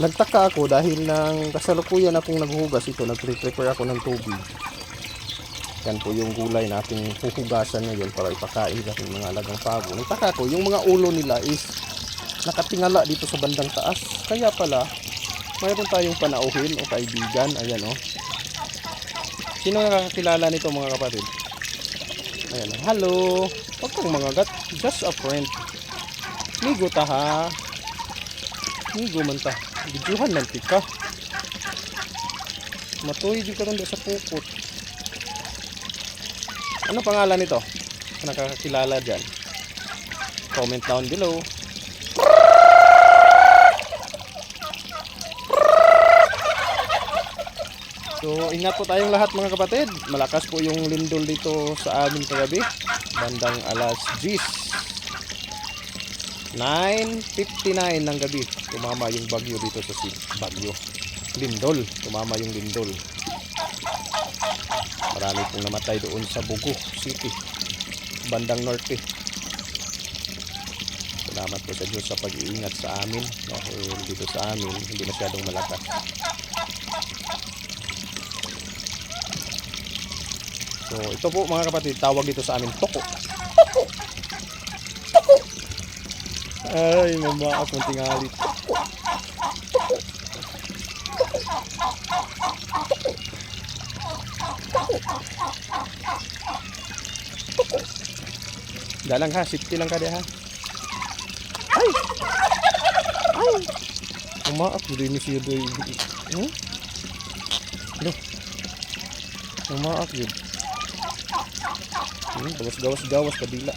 Nagtaka ako dahil nang kasalukuyan akong naghugas ito, nag-prepare ako ng tubig. Yan po yung gulay na ating huhugasan ngayon para ipakain sa mga alagang pabo. Nagtaka ko, yung mga ulo nila is nakatingala dito sa bandang taas. Kaya pala, mayroon tayong panauhin o kaibigan. Ayan o. Sino nakakakilala nito mga kapatid? Ayan. Hello. Huwag kang mangagat. Just a friend. Migo ta ha. Migo man ta. Bidyuhan lang tika. Matuloy di ka rin sa pukot. Ano pangalan nito? Nakakakilala dyan. Comment down below. So, ingat po tayong lahat mga kapatid. Malakas po yung lindol dito sa amin kagabi. Bandang alas 10. 9.59 ng gabi. Tumama yung bagyo dito sa si Bagyo. Lindol. Tumama yung lindol. Marami pong namatay doon sa Bugo City. Bandang norte. Salamat po sa Diyos sa pag-iingat sa amin. Dahil dito sa amin, hindi masyadong malakas. So, ito po mga kapatid, tawag dito sa amin. Toko! Toko! Ay, mama akong tingali. Toko! Toko! Toko! Dalang ha, safety lang ka di ha. Ay! Ay! Umaak, hindi ni siya doy. Hmm? Ano? Umaak yun. Hmm, gawas-gawas-gawas kabila.